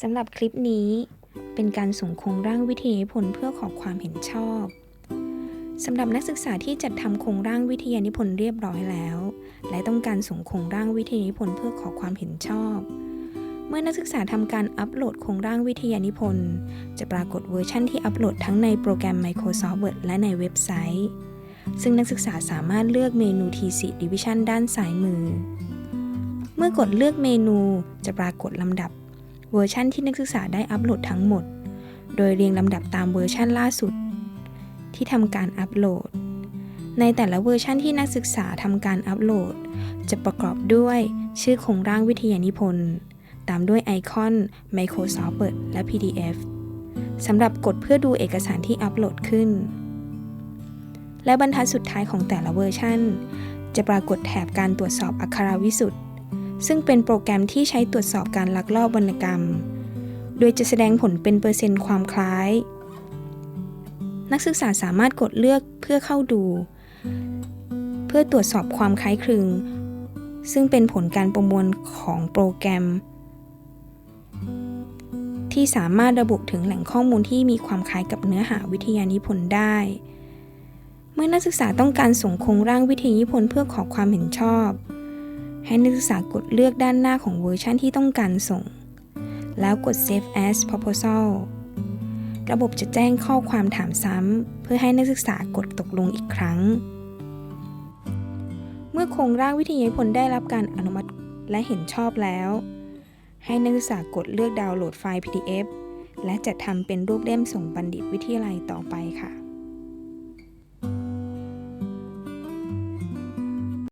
สำหรับคลิปนี้เป็นการส่งโครงร่างวิทยานิพนธ์เพื่อขอความเห็นชอบสำหรับนักศึกษาที่จัดทำโครงร่างวิทยานิพนธ์เรียบร้อยแล้ว และต้องการส่งโครงร่างวิทยานิพนธ์เพื่อขอความเห็นชอบ เมื่อนักศึกษาทำการอัปโหลดโครงร่างวิทยานิพนธ์จะปรากฏเวอร์ชันที่อัปโหลดทั้งในโปรแกรม Microsoft Word และในเว็บไซต์ ซึ่งนักศึกษาสามารถเลือกเมนู TC Division ด้านซ้ายมือ เมื่อกดเลือกเมนูจะปรากฏลำดับ เวอร์ชันที่นักศึกษาได้อัปโหลดทั้งหมด โดยเรียงลำดับตามเวอร์ชันล่าสุด ที่ทำการอัปโหลด ในแต่ละเวอร์ชันที่นักศึกษาทำการอัปโหลด จะประกอบด้วยชื่อโครงร่างวิทยานิพนธ์ ตามด้วยไอคอน Microsoft Word และ PDF สำหรับกดเพื่อดูเอกสารที่อัปโหลดขึ้น และบรรทัดสุดท้ายของแต่ละเวอร์ชันจะปรากฏแถบการตรวจสอบอักขราวิสุทธิ์ ซึ่งเป็นโปรแกรมที่ใช้ตรวจสอบการลักลอบวรรณกรรม โดยจะแสดงผลเป็นเปอร์เซ็นต์ความคล้าย นักศึกษาสามารถกดเลือกเพื่อเข้าดู เพื่อตรวจสอบความคล้ายคลึง ซึ่งเป็นผลการประมวลของโปรแกรม ที่สามารถระบุถึงแหล่งข้อมูลที่มีความคล้ายกับเนื้อหาวิทยานิพนธ์ได้ เมื่อนักศึกษาต้องการส่งโครงร่างวิทยานิพนธ์เพื่อขอความเห็นชอบ ให้นักศึกษากดเลือกด้านหน้าของเวอร์ชันที่ต้องการส่ง แล้วกด Save as Proposal ระบบจะแจ้งข้อความถามซ้ำ เพื่อให้นักศึกษากดตกลงอีกครั้ง เมื่อโครงร่างวิทยานิพนธ์ได้รับการอนุมัติและเห็นชอบแล้ว ให้นักศึกษากดเลือกดาวน์โหลดไฟล์ PDF และจัดทำเป็นรูปเล่มส่งบัณฑิตวิทยาลัยต่อไปค่ะ